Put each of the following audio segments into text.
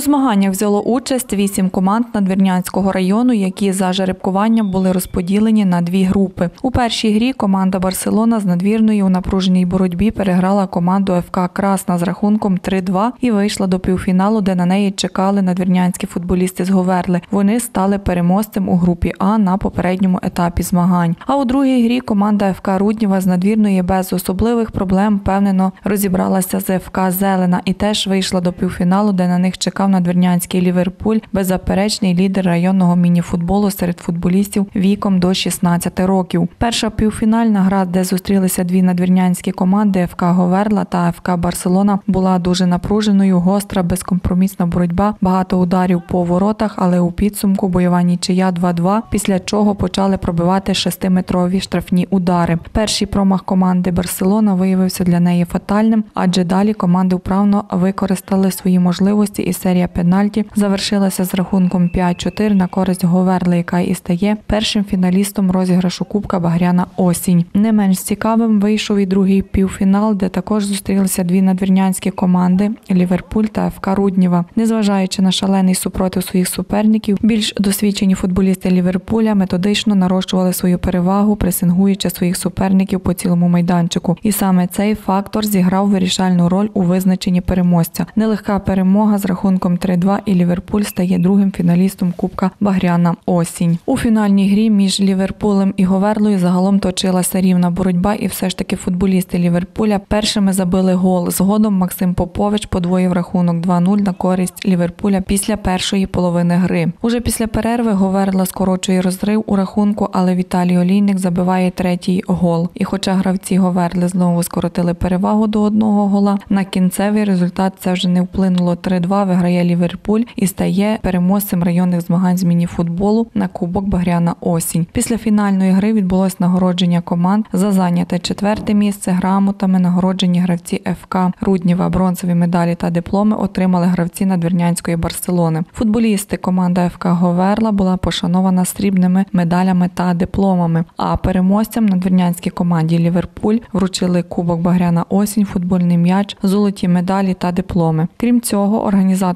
У змаганнях взяло участь вісім команд Надвірнянського району, які за жеребкуванням були розподілені на дві групи. У першій грі команда Барселона з надвірної у напруженій боротьбі переграла команду ФК Красна з рахунком 3-2 і вийшла до півфіналу, де на неї чекали надвірнянські футболісти з Говерли. Вони стали переможцем у групі А на попередньому етапі змагань. А у другій грі команда ФК Рудніва з надвірної без особливих проблем впевнено розібралася з ФК Зелена і теж вийшла до півфіналу, де на них чекав надвірнянський Ліверпуль, беззаперечний лідер районного мініфутболу серед футболістів віком до 16 років. Перша півфінальна гра, де зустрілися дві надвірнянські команди ФК Говерла та ФК Барселона, була дуже напруженою, гостра, безкомпромісна боротьба, багато ударів по воротах, але у підсумку бойова нічия 2-2, після чого почали пробивати шестиметрові штрафні удари. Перший промах команди Барселона виявився для неї фатальним, адже далі команди вправно використали свої можливості, і серія пенальті завершилася з рахунком 5-4 на користь Говерли, яка і стає першим фіналістом розіграшу Кубка Багряна Осінь. Не менш цікавим вийшов і другий півфінал, де також зустрілися дві надвірнянські команди Ліверпуль та ФК Рудніва. Незважаючи на шалений супротив своїх суперників, більш досвідчені футболісти Ліверпуля методично нарощували свою перевагу, пресингуючи своїх суперників по цілому майданчику. І саме цей фактор зіграв вирішальну роль у визначенні переможця. Нелегка перемога з рахунком 3-2 і Ліверпуль стає другим фіналістом Кубка Багряна Осінь. У фінальній грі між Ліверпулем і Говерлою загалом точилася рівна боротьба, і все ж таки футболісти Ліверпуля першими забили гол. Згодом Максим Попович подвоїв рахунок 2-0 на користь Ліверпуля після першої половини гри. Уже після перерви Говерла скорочує розрив у рахунку, але Віталій Олійник забиває третій гол. І хоча гравці Говерли знову скоротили перевагу до одного гола, на кінцевий результат це вже не вплинуло 3-2, виграє Ліверпуль і стає переможцем районних змагань з мініфутболу на Кубок Багряна Осінь. Після фінальної гри відбулось нагородження команд за зайняте четверте місце грамотами. Нагороджені гравці ФК Рудніва, бронзові медалі та дипломи отримали гравці надвірнянської Барселони. Футболісти команда ФК Говерла була пошанована срібними медалями та дипломами. А переможцям надвірнянській команді Ліверпуль вручили Кубок Багряна Осінь, футбольний м'яч, золоті медалі та дипломи. Крім цього,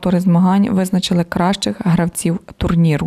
організатори змагань визначили кращих гравців турніру.